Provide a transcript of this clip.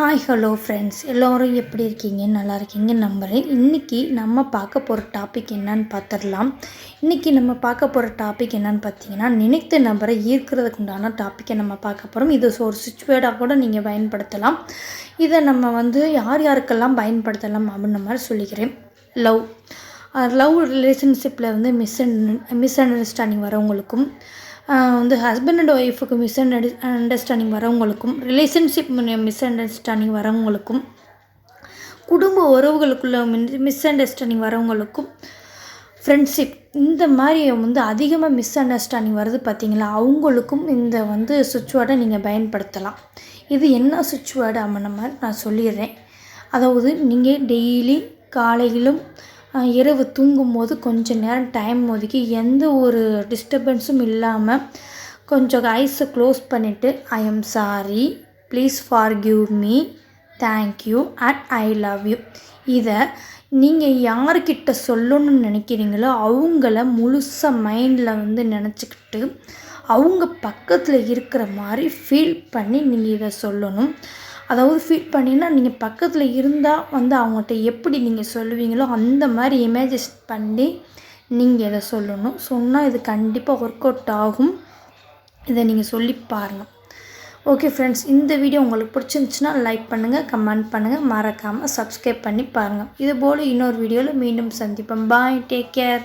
Hi hello friends எல்லோரும் எப்படி இருக்கீங்க? நல்லா இருக்கீங்க நம்புகிறேன் இன்றைக்கி நம்ம பார்க்க போகிற டாபிக் என்னன்னு பார்த்துடலாம். இன்றைக்கி நம்ம பார்க்க போகிற டாபிக் என்னன்னு பார்த்தீங்கன்னா நினைத்த நபரை ஈர்க்கிறதுக்கு உண்டான டாப்பிக்கை நம்ம பார்க்க போகிறோம் இது ஒரு சுச்சுவேடாக கூட நீங்கள் பயன்படுத்தலாம். இதை நம்ம வந்து யார் யாருக்கெல்லாம் பயன்படுத்தலாம் அப்படின்ற மாதிரி சொல்லிக்கிறேன். லவ் லவ் ரிலேஷன்ஷிப்பில் வந்து மிஸ் மிஸ் அண்டர்ஸ்டாண்டிங் வரவங்களுக்கும் வந்து ஹஸ்பண்ட் அண்ட் ஒய்ஃபுக்கு மிஸ் அண்டர் அண்டர்ஸ்டாண்டிங் வரவங்களுக்கும் ரிலேஷன்ஷிப் மிஸ் அண்டர்ஸ்டாண்டிங் வரவங்களுக்கும் குடும்ப உறவுகளுக்குள்ள மிஸ் அண்டர்ஸ்டாண்டிங் வரவங்களுக்கும் ஃப்ரெண்ட்ஷிப் இந்த மாதிரி வந்து அதிகமாக மிஸ் அண்டர்ஸ்டாண்டிங் வருது பார்த்தீங்களா அவங்களுக்கும் இந்த வந்து சுவிட்ச் வேர்டை நீங்கள் பயன்படுத்தலாம். இது என்ன சுவிட்ச் வேர்டு அம்மன மாதிரி நான் சொல்லிடுறேன். அதாவது நீங்கள் டெய்லி காலையிலும் இரவு தூங்கும்போது கொஞ்சம் நேரம் டைம் ஒதுக்கி எந்த ஒரு டிஸ்டர்பன்ஸும் இல்லாமல் கொஞ்சம் ஐஸை க்ளோஸ் பண்ணிவிட்டு I am sorry please forgive me thank you and I love you இதை நீங்கள் யார்கிட்ட சொல்லணும்னு நினைக்கிறீங்களோ அவங்கள முழுசாக மைண்டில் வந்து நினச்சிக்கிட்டு அவங்க பக்கத்தில் இருக்கிற மாதிரி ஃபீல் பண்ணி நீங்கள் இதை சொல்லணும். அதாவது ஃபீட் பண்ணினா நீங்கள் பக்கத்தில் இருந்தால் வந்து அவங்கள்ட்ட எப்படி நீங்கள் சொல்லுவீங்களோ அந்த மாதிரி இமேஜஸ் பண்ணி நீங்கள் இதை சொல்லணும். சொன்னால் இது கண்டிப்பாக ஒர்க் அவுட் ஆகும். இதை நீங்கள் சொல்லி பாருங்கள் ஓகே ஃப்ரெண்ட்ஸ் இந்த வீடியோ உங்களுக்கு பிடிச்சிருந்துச்சுன்னா லைக் பண்ணுங்கள் கமெண்ட் பண்ணுங்கள் மறக்காமல் சப்ஸ்கிரைப் பண்ணி பாருங்கள் இது போல் இன்னொரு வீடியோவில் மீண்டும் சந்திப்போம். Bye take care